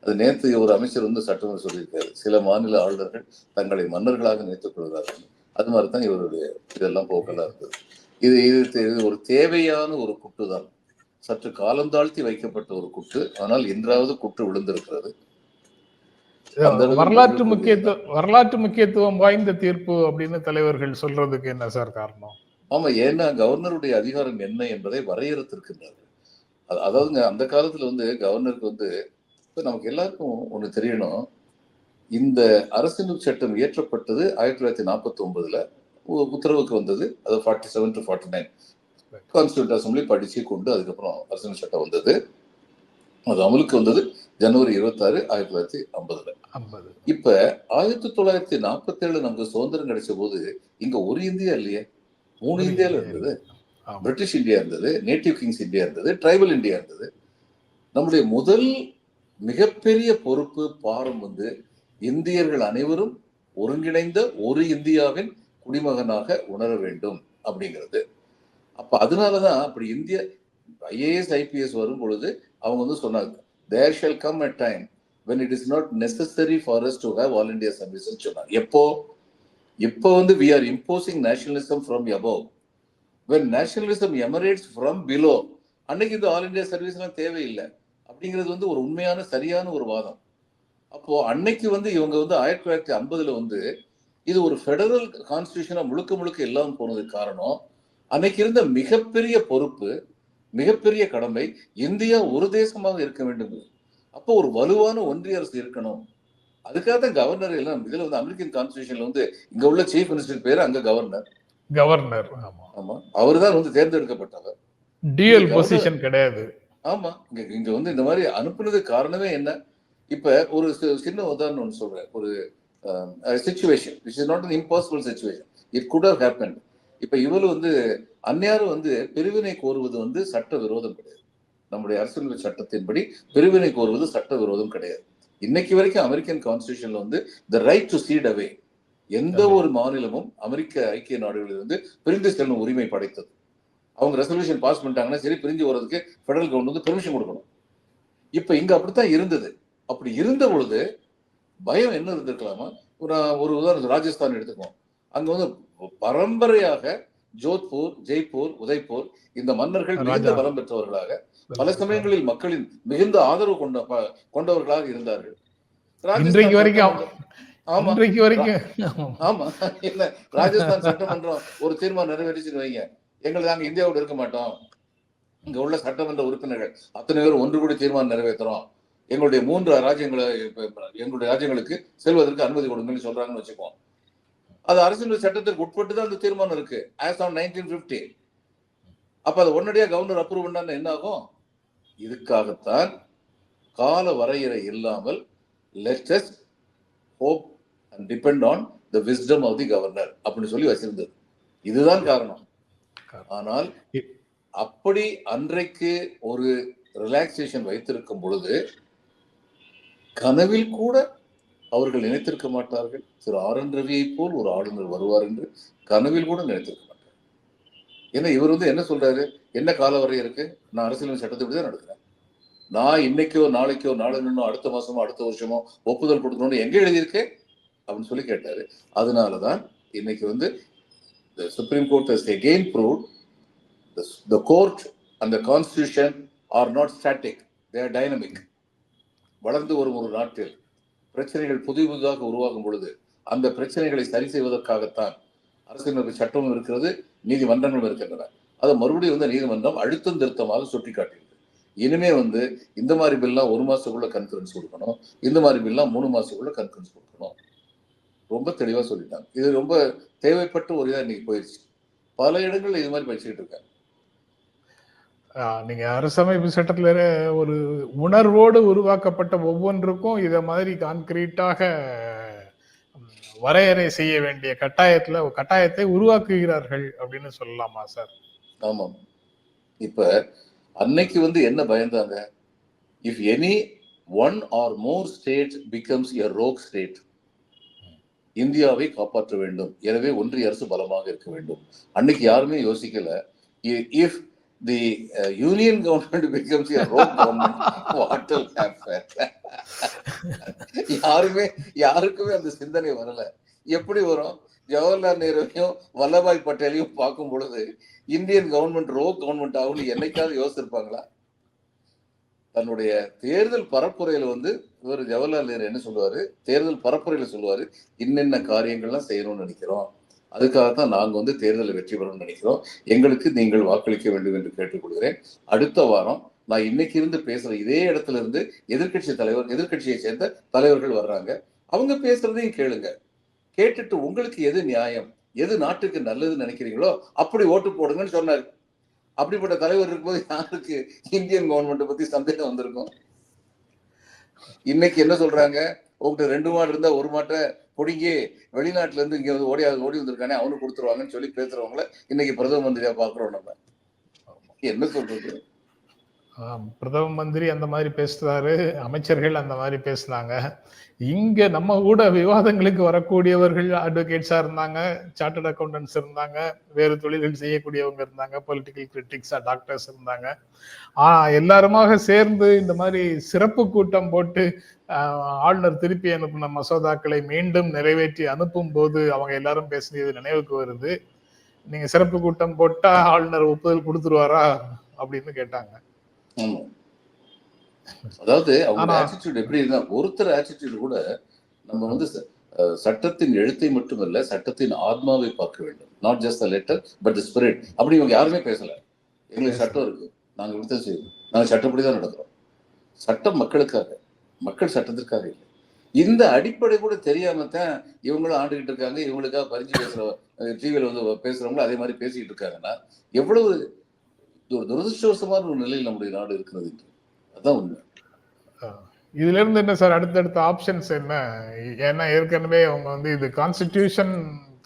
அது நேத்து ஒரு அமைச்சர் வந்து சட்டமன்ற சொல்லியிருக்காரு. சில மாநில ஆளுநர்கள் தங்களை மன்னர்களாக நினைத்துக் கொள்கிறார்கள். அது மாதிரி தான் இவருடைய இதெல்லாம் போக்கெல்லாம் இருந்தது இது இது இது ஒரு தேவையான ஒரு குட்டு தான். சற்று காலம் தாழ்த்தி வைக்கப்பட்ட ஒரு குட்டு. ஆனால் இன்றாவது குட்டு விழுந்திருக்கிறது. வரலாற்று. முக்கியத்துவம் வரலாற்று முக்கியத்துவம் வாய்ந்த தீர்ப்பு அப்படின்னு தலைவர்கள் சொல்றதுக்கு என்ன சார் காரணம்? ஆமா ஏன்னா கவர்னருடைய அதிகாரம் என்ன என்பதை வரையறுத்திருக்கின்றார்கள். அது- அதாவதுங்க அந்த காலத்துல வந்து கவர்னருக்கு வந்து இப்ப நமக்கு எல்லாருக்கும் ஒண்ணு தெரியணும். இந்த அரசியல் சட்டம் இயற்றப்பட்டது ஆயிரத்தி தொள்ளாயிரத்தி நாற்பத்தி ஒன்பதுல உத்தரவுக்கு வந்தது. அது forty seven to forty nine constituent assembly படிச்சு கொண்டு அதுக்கப்புறம் அரசியல் சட்டம் வந்தது. அது அமலுக்கு வந்தது ஜனவரி இருபத்தாறு ஆயிரத்தி தொள்ளாயிரத்தி ஐம்பதுல. ஐம்பது. இப்ப ஆயிரத்தி தொள்ளாயிரத்தி நாற்பத்தி ஏழு நமக்கு சுதந்திரம் கிடைச்ச போது இங்க ஒரு இந்தியா இல்லையே. மூணு இந்தியால இருந்தது. பிரிட்டிஷ் இந்தியா இருந்தது நேட்டிவ் கிங்ஸ் இந்தியா இருந்தது ட்ரைபல் இந்தியா இருந்தது. நம்முடைய முதல் மிகப்பெரிய பொறுப்பு பாரம் வந்து இந்தியர்கள் அனைவரும் ஒருங்கிணைந்த ஒரு இந்தியாவின் குடிமகனாக உணர வேண்டும் அப்படிங்கிறது. அப்ப அதனாலதான் அப்படி இந்திய ஐஏஎஸ் ஐபிஎஸ் வரும் பொழுது அவங்க வந்து சொன்னாங்க there shell come a time when it is not necessary for us to have all India service சொன்னாங்க. எப்போ? இப்போ வந்து we are imposing nationalism from above when nationalism emerges from below அன்னைக்கு இந்த ஆல் இந்தியா சர்வீஸ்லாம் தேவையில்லை. அப்படிங்கிறது வந்து ஒரு உண்மையான சரியான ஒரு வாதம். அப்போ அன்னைக்கு வந்து இவங்க வந்து ஆயிரத்தி தொள்ளாயிரத்தி ஐம்பதுல வந்து இது ஒரு ஃபெடரல் கான்ஸ்டியூஷனா முழுக்க முழுக்க இல்லாமல் போனதுக்கு காரணம் அன்னைக்கு இருந்த மிகப்பெரிய பொறுப்பு மிகப்பெரிய கடமை இந்தியா ஒரு தேசமாக இருக்க வேண்டும். அப்போ ஒரு வலுவான ஒன்றிய அரசு இருக்கணும். அதுக்காக தான் கவர்னர் எல்லாம் இதுல வந்து அமெரிக்கன் கான்ஸ்டியூஷன்ல வந்து இங்க உள்ள சீஃப் மினிஸ்டர் பேரு அங்க கவர்னர் கவர்னர் ஆமா. ஆமா. அவர்தான் வந்து தேர்ந்தெடுக்கப்பட்டவர். கவர்னர். பொசிஷன் கிடையாது. ஆமா. இங்க இங்க வந்து இந்த மாதிரி அனுப்புனதுக்கு காரணமே என்ன? இப்ப ஒரு சின்ன உதாரணம் ஒன்று சொல்றேன். ஒரு situation which is not an impossible situation it could have happen இப்ப இவரு வந்து அந்நியாரும் வந்து பிரிவினை கோருவது வந்து சட்ட விரோதம் கிடையாது. நம்முடைய அரசியல் சட்டத்தின்படி பிரிவினை கோருவது சட்ட விரோதம் கிடையாது. இன்னைக்கு வரைக்கும் அமெரிக்கன் கான்ஸ்டியூஷன்ல வந்து the right to cede away எந்த. ஒரு மாநிலமும் அமெரிக்க ஐக்கிய நாடுகளிலிருந்து பிரிந்து செல்லும் உரிமை படைத்தது. அவங்க ரெசல்யூஷன் பாஸ் பண்ணிட்டாங்கன்னா சரி பிரிஞ்சு வர்றதுக்கு ஃபெடரல் கவர்மெண்ட் வந்து பெர்மிஷன் கொடுக்கணும். இப்ப இங்க அப்படித்தான் இருந்தது. அப்படி இருந்த பொழுது பயம் என்ன இருந்திருக்கலாமா? ஒரு ஒரு உதாரணம் ராஜஸ்தான் எடுத்துக்குவோம். அங்க வந்து பரம்பரையாக ஜோத்பூர் ஜெய்ப்பூர் உதய்பூர் இந்த மன்னர்கள் மிகுந்த. பலம் பெற்றவர்களாக பல சமயங்களில் மக்களின் மிகுந்த ஆதரவு கொண்ட கொண்டவர்களாக இருந்தார்கள். இன்றைக்கு வரைக்கும் ஆமா. இன்றைக்கு வரைக்கும் ஆமா. இல்ல ராஜஸ்தான் சட்டமன்றம் ஒரு தீர்மானம் நிறைவேற்றிச்சுன்னு வைங்க. எங்களை நாங்கள் இந்தியாவோடு இருக்க மாட்டோம். இங்கே உள்ள சட்டமன்ற உறுப்பினர்கள் அத்தனை பேர் ஒன்று கூட தீர்மானம் நிறைவேற்றுறோம் எங்களுடைய மூன்று ராஜ்யங்களை எங்களுடைய ராஜ்யங்களுக்கு செல்வதற்கு அனுமதி கொடுங்கன்னு சொல்றாங்கன்னு வச்சுக்குவோம். அது அரசியல் சட்டத்திற்கு உட்பட்டு தான் அந்த தீர்மானம் இருக்கு. ஆஸ் ஆன் நைன்டீன் பிப்டி அப்ப அது உடனடியாக கவர்னர் அப்ரூவ் பண்ணா என்ன ஆகும்? இதுக்காகத்தான் கால வரையறை இல்லாமல் let us hope and depend on the wisdom of the governor அப்படின்னு சொல்லி வச்சிருந்தது. இதுதான் காரணம். ஆனால் அப்படி அன்றைக்கு ஒரு ரிலாக்ஸேஷன் வைத்திருக்கும் பொழுது கனவில் கூட அவர்கள் நினைத்திருக்க மாட்டார்கள். திரு ஆர் என் ரவியை போல் ஒரு ஆளுநர் வருவார் என்று கனவில் கூட நினைத்திருக்க மாட்டார். ஏன்னா இவர் வந்து என்ன சொல்றாரு? என்ன கால வரை இருக்கு? நான் அரசியல் சட்டத்தை தான் நடக்கிறேன் நான் இன்னைக்கோ நாளைக்கோ நாளோ அடுத்த மாசமோ அடுத்த வருஷமோ ஒப்புதல் கொடுக்கணும்னு எங்க எழுதியிருக்கு? அப்படின்னு சொல்லி கேட்டாரு. அதனாலதான் இன்னைக்கு வந்து the Supreme Court has again proved the, the court and the constitution are not static, they are dynamic. வளர்ந்து வரும் ஒரு நாட்டில் பிரச்சனைகள் புதிய புதிதாக உருவாகும் பொழுது அந்த பிரச்சனைகளை சரி செய்வதற்காகத்தான் அரசியலமைப்பு சட்டமும் இருக்கிறது நீதிமன்றங்களும் இருக்கின்றன. அதை மறுபடியும் வந்து நீதிமன்றம் அழுத்தம் திருத்தமாக சுட்டி காட்டியது இனிமே வந்து இந்த மாதிரி பில்லாம் ஒரு மாசத்துக்குள்ள கன்ஃபரன்ஸ் கொடுக்கணும் இந்த மாதிரி பில்லாம் மூணு மாசத்துக்குள்ள கன்ஃபரன்ஸ் கொடுக்கணும். ரொம்ப தெளிவா சொல்லிட்டாங்க. இது ரொம்ப தேவைப்பட்ட ஒரு இதா இன்னைக்கு போயிடுச்சு பல இடங்கள்ல இது மாதிரி படிச்சுக்கிட்டு இருக்காங்க. நீங்க அரசமைப்பு சட்டத்துல ஒரு உணர்வோடு உருவாக்கப்பட்ட ஒவ்வொன்றுக்கும் இத மாதிரி கான்கிரீட்டாக வரையறை செய்ய வேண்டிய கட்டாயத்துல கட்டாயத்தை உருவாக்குகிறார்கள் அப்படின்னு சொல்லலாமா சார்? ஆமாம் இப்ப அன்னைக்கு வந்து என்ன பயந்தாங்க? If any one or more state becomes a rogue state இந்தியாவை காப்பாற்ற வேண்டும். எனவே ஒன்றிய அரசு பலமாக இருக்க வேண்டும். அன்னைக்கு யாருமே யோசிக்கல. If the union government becomes a government what will யாருமே யாருக்குமே அந்த சிந்தனை வரல. எப்படி வரும்? ஜவஹர்லால் நேருவையும் வல்லபாய் பட்டேலையும் பார்க்கும் பொழுது இந்தியன் கவர்மெண்ட் ரோ கவர்மெண்ட் ஆகும்னு என்னைக்காவது யோசிச்சிருப்பாங்களா? தன்னுடைய தேர்தல் பரப்புரையில வந்து இவர் ஜவஹர்லால் நேரு என்ன சொல்லுவாரு? தேர்தல் பரப்புரையில சொல்லுவாரு என்னென்ன காரியங்கள்லாம் செய்யணும்னு நினைக்கிறோம். அதுக்காகத்தான் நாங்க வந்து தேர்தலில் வெற்றி பெறணும்னு நினைக்கிறோம். எங்களுக்கு நீங்கள் வாக்களிக்க வேண்டும் என்று கேட்டுக்கொள்கிறேன். அடுத்த வாரம் நான் இன்னைக்கு இருந்து பேசுற இதே இடத்துல இருந்து எதிர்க்கட்சி தலைவர் எதிர்க்கட்சியை சேர்ந்த தலைவர்கள் வர்றாங்க. அவங்க பேசுறதையும் கேளுங்க. கேட்டுட்டு உங்களுக்கு எது நியாயம்? எது நாட்டுக்கு நல்லதுன்னு நினைக்கிறீங்களோ அப்படி ஓட்டு போடுங்கன்னு சொன்னாரு. அப்படிப்பட்ட தலைவர் இருக்கும்போது யாருக்கு? இந்தியன் கவர்மெண்ட் பத்தி சந்தேகம் வந்திருக்கும். இன்னைக்கு என்ன சொல்றாங்க? உங்ககிட்ட ரெண்டு மாடு இருந்தா ஒரு மாட்டை பிடுங்கி வெளிநாட்டுல இருந்து இங்க வந்து ஓடி ஓடி வந்திருக்கானே அவனுக்கு கொடுத்துருவாங்கன்னு சொல்லி பேசுறவங்கள இன்னைக்கு பிரதம மந்திரியா பாக்குறோம் நம்ம. என்ன சொல்றது? பிரதம மந்திரி அந்த மாதிரி பேசுறாரு அமைச்சர்கள் அந்த மாதிரி பேசுனாங்க. இங்க நம்ம கூட விவாதங்களுக்கு வரக்கூடியவர்கள் அட்வொகேட்ஸா இருந்தாங்க சார்ட்டர்ட் அக்கௌண்டன்ஸ் இருந்தாங்க வேறு தொழில்கள் செய்யக்கூடியவங்க இருந்தாங்க பொலிட்டிக்கல் கிரிட்டிக்ஸா டாக்டர்ஸ் இருந்தாங்க. ஆஹ் எல்லாருமாக சேர்ந்து இந்த மாதிரி சிறப்பு கூட்டம் போட்டு ஆளுநர் திருப்பி அனுப்பின மசோதாக்களை மீண்டும் நிறைவேற்றி அனுப்பும் போது அவங்க எல்லாரும் பேசினது நினைவுக்கு வருது. நீங்க சிறப்பு கூட்டம் போட்டா ஆளுநர் ஒப்புதல் கொடுத்துருவாரா அப்படின்னு கேட்டாங்க. அதாவது அவங்க ஆட்டிடியூட் எப்படி இருந்தா ஒருத்தர் ஆட்டிடியூட் கூட நம்ம வந்து சட்டத்தின் எழுத்தை மட்டுமல்ல சட்டத்தின் ஆத்மாவை பார்க்க வேண்டும். Not just letter but the spirit அப்படி இவங்க யாருமே பேசல. எங்களுக்கு சட்டம் இருக்கு. நாங்க இப்படித்தான் செய்வோம். நாங்க சட்டப்படி தான் நடக்கிறோம் சட்டம் மக்களுக்காக. மக்கள் சட்டத்திற்காக இல்லை. இந்த அடிப்படை கூட தெரியாம தான் இவங்களும் ஆண்டுகிட்டு இருக்காங்க. இவங்களுக்காக பறிஞ்சு பேசுற டிவியில் வந்து பேசுறவங்களும் அதே மாதிரி பேசிக்கிட்டு இருக்காங்கன்னா எவ்வளவு ஒரு துரதிருஷ்டவசமான ஒரு நிலையில் நம்முடைய நாடு இருக்கிறது என்று. அதான் உண்மை. இதுல இருந்து என்ன சார் அடுத்தடுத்த ஆப்ஷன்ஸ் என்ன? ஏன்னா ஏற்கனவே அவங்க வந்து இது கான்ஸ்டிடியூஷன்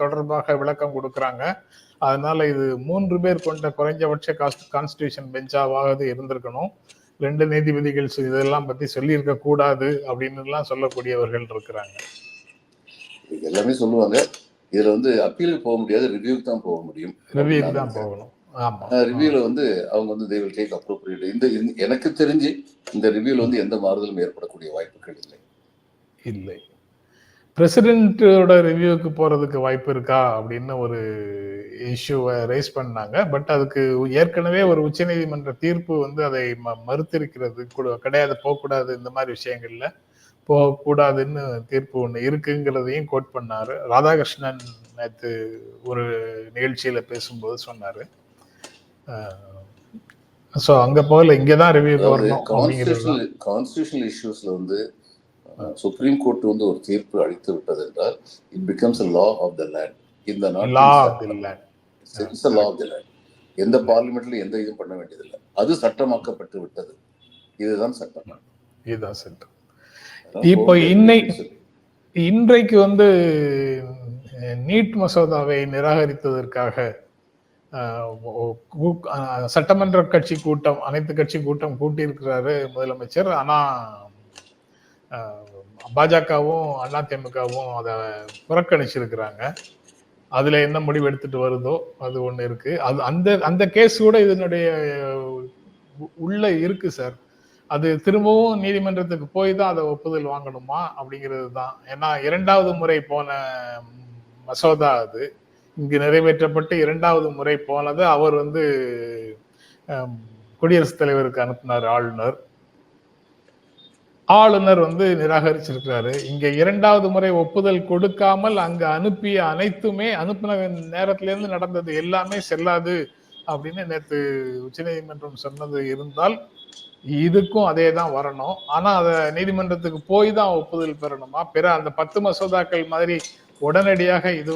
தொடர்பாக விளக்கம் கொடுக்கறாங்க. அதனால இது மூன்று பேர் கொண்ட குறைஞ்சபட்ச கான்ஸ்டிடியூஷன் பெஞ்சாவது இருந்திருக்கணும். ரெண்டு நீதிபதிகள் இதெல்லாம் பத்தி சொல்லியிருக்க கூடாது அப்படின்னு எல்லாம் சொல்லக்கூடியவர்கள் இருக்கிறாங்க. இது எல்லாமே சொல்லுவாங்க. இதுல வந்து அப்பீலுக்கு போக முடியாது ரிவ்யூக்கு தான் போக முடியும். ரிவ்யூக்கு தான் போகணும். ரிவ்யூல வந்து அவங்க வந்து will take appropriate இந்த எனக்கு தெரிஞ்சு இந்த ரிவ்யூல வந்து எந்த மாறுதலும் ஏற்படக்கூடிய வாய்ப்புகள் இல்லை. இல்லை. பிரசிடென்ட்டோட ரிவ்யூக்கு போறதுக்கு வாய்ப்பு இருக்கா அப்படின்னு ஒரு இஷ்யூவை ரைஸ் பண்ணாங்க. பட் அதுக்கு ஏற்கனவே ஒரு உச்சநீதிமன்ற தீர்ப்பு வந்து அதை ம- மறுத்திருக்கிறது கூட- கிடையாது போகக்கூடாது இந்த மாதிரி விஷயங்கள்ல போகக்கூடாதுன்னு தீர்ப்பு ஒன்று இருக்குங்கிறதையும் கோட் பண்ணாரு. ராதாகிருஷ்ணன் நேற்று ஒரு நிகழ்ச்சியில பேசும்போது சொன்னாரு. ஸோ அங்க போகல இங்கே தான் அதாவது வரணும். கான்ஸ்டியூஷனல் கான்ஸ்டியூஷனல் இஷ்யூஸ்ல வந்து சுப்ரீம் கோர்ட் வந்து ஒரு தீர்ப்பு அளித்து விட்டது என்றால் it becomes a law of the land இந்த நாட்டில் the land. It's law of the land எந்த பார்லிமெண்ட்ல எந்த இதுவும் பண்ண வேண்டியதில்லை. அது சட்டமாக்கப்பட்டு விட்டது. இதுதான் சட்டம். இதுதான் சட்டம். இப்போ இன்னை- இன்றைக்கு வந்து நீட் மசோதாவை நிராகரித்ததற்காக சட்டமன்ற கட்சி கூட்டம் அனைத்து கட்சி கூட்டம் கூட்டியிருக்கிறாரு முதலமைச்சர். ஆனா பாஜகவும் பாஜகவும் அதிமுகவும் அதை புறக்கணிச்சிருக்கிறாங்க. அதுல என்ன முடிவு எடுத்துட்டு வருதோ அது ஒண்ணு இருக்கு. அது அந்த அந்த கேஸ் கூட இதனுடைய உள்ளே உள்ள இருக்கு சார் அது திரும்பவும் நீதிமன்றத்துக்கு போய் தான் அதை ஒப்புதல் வாங்கணுமா அப்படிங்கிறது தான். ஏன்னா இரண்டாவது முறை போன மசோதா அது. இங்கு நிறைவேற்றப்பட்டு இரண்டாவது முறை போனது அவர் வந்து குடியரசுத் தலைவருக்கு அனுப்பினார் ஆளுநர். ஆளுநர் வந்து நிராகரிச்சிருக்கிறாரு. இங்க இரண்டாவது முறை ஒப்புதல் கொடுக்காமல் அங்க அனுப்பிய அனைத்துமே அனுப்பின நேரத்துல இருந்து நடந்தது எல்லாமே செல்லாது அப்படின்னு நேற்று உச்சநீதிமன்றம் சொன்னது இருந்தால் இதுக்கும் அதே தான் வரணும். ஆனா அதை நீதிமன்றத்துக்கு போய் தான் ஒப்புதல் பெறணுமா? பிற அந்த பத்து மசோதாக்கள் மாதிரி உடனடியாக இது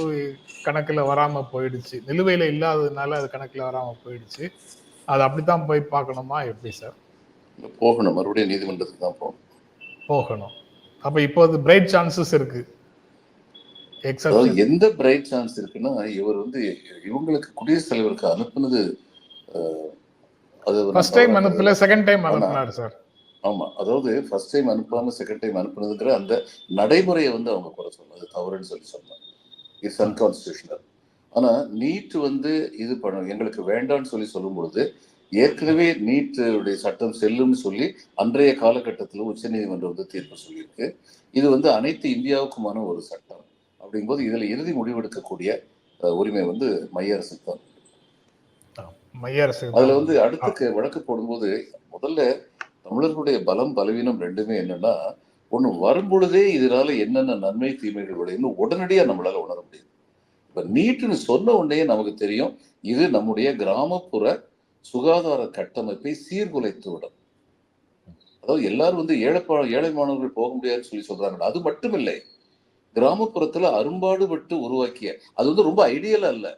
கணக்குல வராம போயிடுச்சு. நிலுவையில இல்லாததுனால அது கணக்குல வராம போயிடுச்சு. அது அப்படித்தான் போய் பார்க்கணுமா? எப்படி சார்? போகணும். மறுபடியும் நீதிமன்றத்துக்கு தான் போகணும். போகணும். அப்ப இப்போது பிரைட் சான்சஸ் இருக்கு. எந்த பிரைட் சான்ஸ் இருக்குன்னா இவர் வந்து இவங்களுக்கு குடியரசுத் தலைவருக்கு அனுப்புனது அது ஃபர்ஸ்ட் டைம். அனுப்பல செகண்ட் டைம் அனுப்புனாரு சார். ஆமா அதாவது ஃபர்ஸ்ட் டைம் அனுப்பாம செகண்ட் டைம் அனுப்புனதுங்கிற அந்த நடைமுறையை வந்து அவங்க குறை சொன்னது தவறுன்னு சொல்லி சொன்னாங்க. இட்ஸ் அன்கான்ஸ்டியூஷனல் ஆனா நீட் வந்து இது பண்ண எங்களுக்கு வேண்டாம்னு சொல்லி சொல்லும் பொழுது ஏற்கனவே நீட் உடைய சட்டம் செல்லும்னு சொல்லி அன்றைய காலகட்டத்தில் உச்சநீதிமன்றம் வந்து தீர்ப்பு சொல்லியிருக்கு. இது வந்து அனைத்து இந்தியாவுக்குமான ஒரு சட்டம். அப்படிங்கும்போது இதுல இறுதி முடிவெடுக்கக்கூடிய உரிமை வந்து மைய அரசுக்கு தான். மைய அரசு அதுல வந்து அடுத்து வழக்கு போடும்போது முதல்ல தமிழர்களுடைய பலம் பலவீனம் ரெண்டுமே என்னன்னா ஒண்ணு வரும்பொழுதே இதனால என்னென்ன நன்மை தீமைகள் விளையும்னு உடனடியா நம்மளால உணர முடியுது. இப்ப நீட்டுன்னு சொன்ன உடனே நமக்கு தெரியும் இது நம்முடைய கிராமப்புற சுகாதார கட்டமைப்பை சீர்குலைத்து விடும். அதாவது எல்லாரும் வந்து ஏழைப்பா ஏழை மாணவர்கள் போக முடியாதுன்னு சொல்லி சொல்றாங்க அது மட்டுமில்லை கிராமப்புறத்துல அரும்பாடுபட்டு உருவாக்கிய அது வந்து ரொம்ப ஐடியலா அல்ல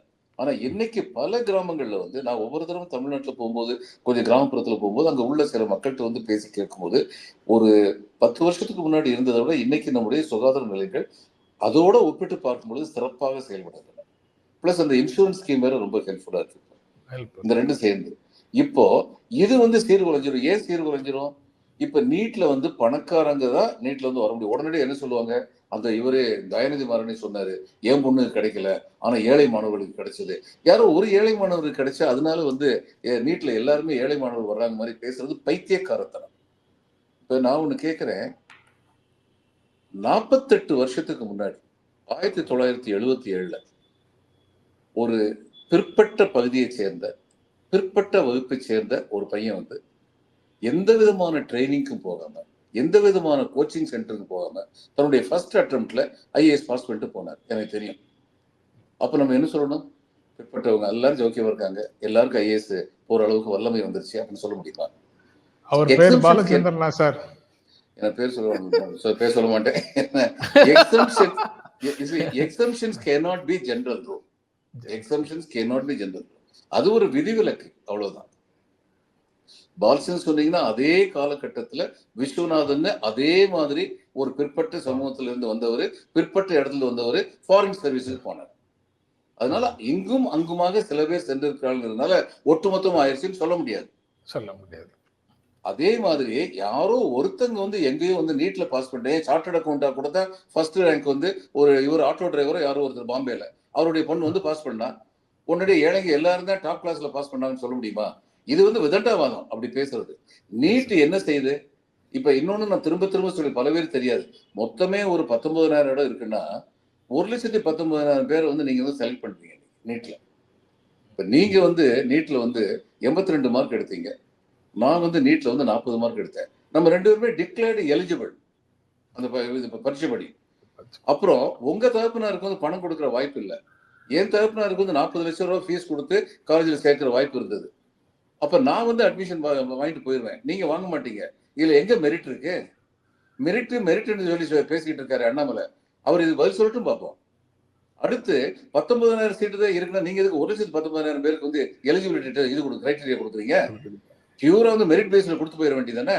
ஆனா இன்னைக்கு பல கிராமங்கள்ல வந்து நான் ஒவ்வொரு தடவை தமிழ்நாட்டுல போகும்போது கொஞ்சம் கிராமப்புறத்துல போகும்போது அங்க உள்ள சில மக்கள்கிட்ட வந்து பேசி கேட்கும்போது ஒரு பத்து வருஷத்துக்கு முன்னாடி இருந்ததை விட இன்னைக்கு நம்முடைய சுகாதார நிலையங்கள் அதோட ஒப்பிட்டு பார்க்கும்பொழுது சிறப்பாக செயல்படுகின்றன பிளஸ் அந்த இன்சூரன்ஸ் ஸ்கீம் வேற ரொம்ப ஹெல்ப்ஃபுல்லா இருக்கு. இந்த ரெண்டும் சேர்ந்து. இப்போ இது வந்து சீர்குலைஞ்சிரும். ஏன் சீர்குலைஞ்சிரும்? இப்ப நீட்ல வந்து பணக்காரங்க தான் நீட்ல வந்து வர முடியும். உடனடியாக என்ன சொல்லுவாங்க? அந்த இவரே தயாநிதி மாறனே சொன்னாரு என் பொண்ணுக்கு கிடைக்கல ஆனா ஏழை மாணவர்களுக்கு கிடைச்சது. யாரோ ஒரு ஏழை மாணவருக்கு கிடைச்சா அதனால வந்து நீட்ல எல்லாருமே ஏழை மாணவர் வர்றாங்க மாதிரி பேசுறது பைத்தியக்காரத்தனம். இப்ப நான் ஒண்ணு கேட்கிறேன் நாற்பத்தெட்டு வருஷத்துக்கு முன்னாடி ஆயிரத்தி தொள்ளாயிரத்தி எழுபத்தி ஏழுல ஒரு பிற்பட்ட பகுதியை சேர்ந்த பிற்பட்ட வகுப்பை சேர்ந்த ஒரு பையன் வந்து எந்த விதமான ட்ரைனிங்க்கும் போகாம எந்த விதமான கோச்சிங் சென்டருக்கும் போகாம தன்னுடைய ஃபர்ஸ்ட் அட்டம்ப்ட்ல ஐஏஎஸ் பாஸ் பண்ணிட்டு போனார். எனக்கு தெரியும். அப்ப நம்ம என்ன சொல்லணும்? பிற்பட்டவங்க எல்லாரும் ஜோக்கியமா இருக்காங்க. எல்லாருக்கும் ஐஏஎஸ் போற அளவுக்கு வல்லமை வந்துருச்சு அப்படின்னு சொல்ல முடியுமா? அவர் பேர் பாலச்சந்திரனா சார். என்ன பேர் சொல்ல பேர் சொல்ல மாட்டேன். Exemptions cannot be general rule exemptions cannot be general அது ஒரு விதிவிலக்கு அவ்வளவுதான். பால்சன் சொன்னீங்கன்னா அதே காலகட்டத்துல விஸ்வநாதன் அதே மாதிரி ஒரு பிற்பட்ட சமூகத்துல இருந்து வந்தவர் பிற்பட்ட இடத்துல வந்தவர் ஃபாரின் சர்வீஸுக்கு போனார். அதனால இங்கும் அங்குமாக சில பேர் சென்றிருக்கிறாங்கிறதுனால ஒட்டுமொத்தமா ஆயிடுச்சுன்னு சொல்ல முடியாது. சொல்ல முடியாது. அதே மாதிரி யாரோ ஒருத்தங்க வந்து எங்கேயோ வந்து நீட்ல பாஸ் பண்ணிட்டேன் சார்ட்டர்ட் அக்கௌண்டா கூட தான் ஃபர்ஸ்ட் ரேங்க் வந்து ஒரு இவர் ஆட்டோ டிரைவரோ யாரோ ஒருத்தர் பாம்பேல. அவருடைய பொண்ணு வந்து பாஸ் பண்ணா உன்னுடைய ஏழைங்க எல்லாரும் தான் டாப் கிளாஸ்ல பாஸ் பண்ணாங்கன்னு சொல்ல முடியுமா? இது வந்து விதண்டாவாதம் அப்படி பேசுறது. நீட் என்ன செய்யுது? இப்ப இன்னொன்னு நான் திரும்ப திரும்ப சொல்லி பல பேர் தெரியாது. மொத்தமே ஒரு பத்தொன்பதாயிரம் இடம் இருக்குன்னா ஒரு லட்சத்தி பத்தொன்பதாயிரம் பேர் வந்து நீங்க வந்து செலக்ட் பண்றீங்க நீட்ல. இப்ப நீங்க வந்து நீட்ல வந்து எண்பத்தி ரெண்டு மார்க் எடுத்தீங்க. நான் வந்து நீட்ல வந்து நாற்பது மார்க் எடுத்தேன். நம்ம ரெண்டு பேருமே டிக்ளேர்டு எலிஜிபிள் அந்த ப- இது அப்புறம் உங்க தகப்பினாருக்கு வந்து பணம் கொடுக்குற வாய்ப்பு இல்லை. என் தகப்பனாருக்கு வந்து நாற்பது லட்சம் ரூபாய் ஃபீஸ் கொடுத்து காலேஜில் சேர்க்கிற வாய்ப்பு இருந்தது. அப்ப நான் வந்து அட்மிஷன் வாங்கிட்டு போயிருவேன் நீங்க வாங்க மாட்டீங்க. இதுல எங்க மெரிட் இருக்கு? மெரிட் மெரிட்னு சொல்லி பேசிக்கிட்டு இருக்காரு அண்ணாமலை. அவர் இது பதில் சொல்லட்டும் பார்ப்போம் அடுத்து பத்தொன்பதாயிரம் சீட்டு தான் இருக்குன்னா நீங்க எதுக்கு ஒரு லட்சத்து பத்தொன்பதாயிரம் பேருக்கு வந்து எலிஜிபிலிட்டி இது கொடுக்கு கிரைட்டீரியா கொடுக்குறீங்க? பியூரா வந்து மெரிட் பேஸ்ல கொடுத்து போயிட வேண்டியதானே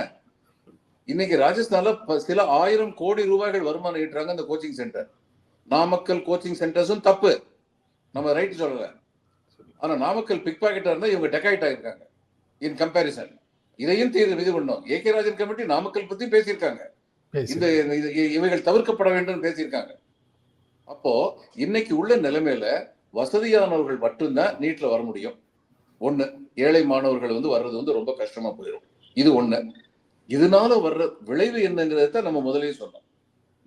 இன்னைக்கு ராஜஸ்தான்ல சில ஆயிரம் கோடி ரூபாய்கள் வருமானம் ஈட்டுறாங்க அந்த கோச்சிங் சென்டர் நாமக்கல் கோச்சிங் சென்டர்ஸும் தப்பு. நம்ம ரைட் சொல்லல ஆனா நாமக்கல் பிக் பாக்கெட்டா இருந்தா இவங்க டெக்காய்ட் ஆயிருக்காங்க. இன் கம்பேரிசன் இதையும் தீர்வு இது பண்ணோம் A K Rajan committee Namakkal பத்தி பேசியிருக்காங்க பேசி இந்த இவைகள் தவிர்க்கப்பட வேண்டும் பேசியிருக்காங்க அப்போ இன்னைக்கு உள்ள நிலைமையில வசதியானவர்கள் மட்டும்தான் நீட்ல வர முடியும் ஒண்ணு ஏழை மாணவர்கள் வந்து வர்றது வந்து ரொம்ப கஷ்டமா போயிடும் இது ஒண்ணு இதனால வர்ற விளைவு என்னங்கிறத தான் நம்ம முதல்லயே சொன்னோம்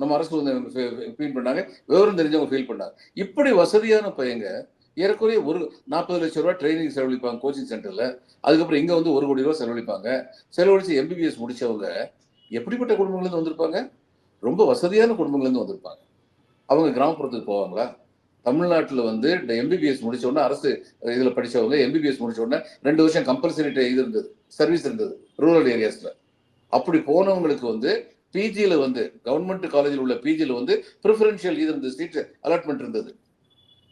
நம்ம அரசு வந்து ஃபீல் பண்ணாங்க விவரம் தெரிஞ்சவங்க ஃபீல் பண்ணாங்க இப்படி வசதியான பையங்க ஏறக்குறைய ஒரு நாற்பது லட்சம் ரூபாய் ட்ரைனிங் செலவழிப்பாங்க கோச்சிங் சென்டர்ல அதுக்கப்புறம் இங்க வந்து ஒரு கோடி ரூபாய் செலவழிப்பாங்க. செலவழிச்சு எம்பிபிஎஸ் முடிச்சவங்க எப்படிப்பட்ட குடும்பங்கள்ல இருந்து வந்திருப்பாங்க? ரொம்ப வசதியான குடும்பங்கள்ல இருந்து வந்திருப்பாங்க. அவங்க கிராமப்புறத்துக்கு போவாங்களா? தமிழ்நாட்டில் வந்து இந்த எம்பிபிஎஸ் முடிச்ச உடனே அரசு இதில் படிச்சவங்க எம்பிபிஎஸ் முடிச்ச உடனே ரெண்டு வருஷம் கம்பல்சரி இது இருந்தது சர்வீஸ் இருந்தது ரூரல் ஏரியாஸில் அப்படி போனவங்களுக்கு வந்து பிஜியில் வந்து கவர்மெண்ட் காலேஜில் உள்ள பிஜியில் வந்து ப்ரிஃபரன்ஷியல் இது இருந்தது சீட் அலாட்மெண்ட் இருந்தது.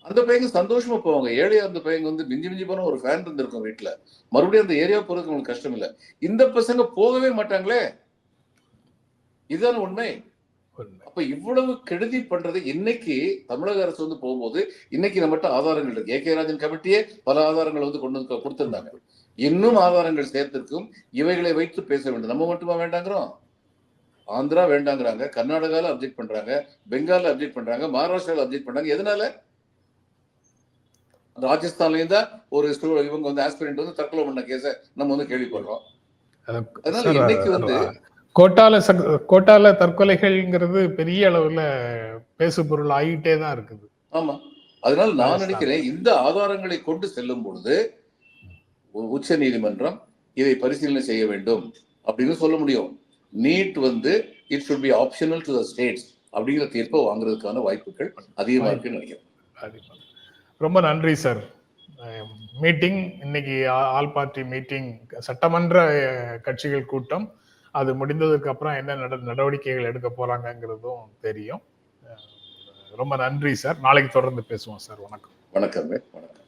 அந்த பையங்க சந்தோஷமா போவாங்க. ஏழையா இருந்த பையங்க வந்து மிஞ்சி மிஞ்சி போன ஒரு ஃபேன் இருந்திருக்கும் வீட்டுல மறுபடியும் அந்த ஏரியா போறதுக்கு உங்களுக்கு கஷ்டம் இல்லை. இந்த பசங்க போகவே மாட்டாங்களே? இதுதானே உண்மை. அப்ப இவ்வளவு கெடுதி பண்றது இன்னைக்கு தமிழக அரசு வந்து போகும்போது இன்னைக்கு நம்மகிட்ட ஆதாரங்கள் இருக்கு. ஏ கே ராஜன் கமிட்டியே பல ஆதாரங்கள் வந்து கொண்டு வந்து கொடுத்திருந்தாங்க. இன்னும் ஆதாரங்கள் சேர்த்திருக்கும். இவைகளை வைத்து பேச வேண்டும். நம்ம மட்டுமா வேண்டாங்கிறோம்? ஆந்திரா வேண்டாங்கிறாங்க. கர்நாடகால அப்ஜெக்ட் பண்றாங்க. பெங்கால்ல அப்ஜெக்ட் பண்றாங்க. மகாராஷ்டிரால அப்ஜெக்ட் பண்றாங்க. எதனால? ராஜஸ்தான்லயும் தான் ஒரு இவங்க வந்து ஆஸ்பிரண்ட் வந்து தற்கொலை பண்ண கேஸ நம்ம வந்து கேள்விப்படுறோம். அதனால இன்னைக்கு வந்து கோட்டால கோட்டால தற்கொலைகள்ங்கிறது பெரிய அளவுல பேசு பொருள் ஆகிட்டே தான் இருக்குது. ஆமா. அதனால நான். நினைக்கிறேன் இந்த ஆதாரங்களை கொண்டு செல்லும் பொழுது உச்ச நீதிமன்றம் இதை பரிசீலனை செய்ய வேண்டும் அப்படின்னு சொல்ல முடியும். நீட் வந்து it should be optional to the states அப்படிங்கிற தீர்ப்பை வாங்குறதுக்கான வாய்ப்புகள் அதிகமா இருக்குன்னு நினைக்கிறேன். ரொம்ப நன்றி சார் மீட்டிங் இன்னைக்கு ஆ- ஆல் பார்ட்டி மீட்டிங் சட்டமன்ற கட்சிகள் கூட்டம். அது முடிந்ததுக்கு அப்புறம் என்ன நட- நடவடிக்கைகள் எடுக்க போறாங்கங்கிறதும் தெரியும். ரொம்ப நன்றி சார் நாளைக்கு தொடர்ந்து பேசுவோம் சார் வணக்கம். வணக்கம் வணக்கம்.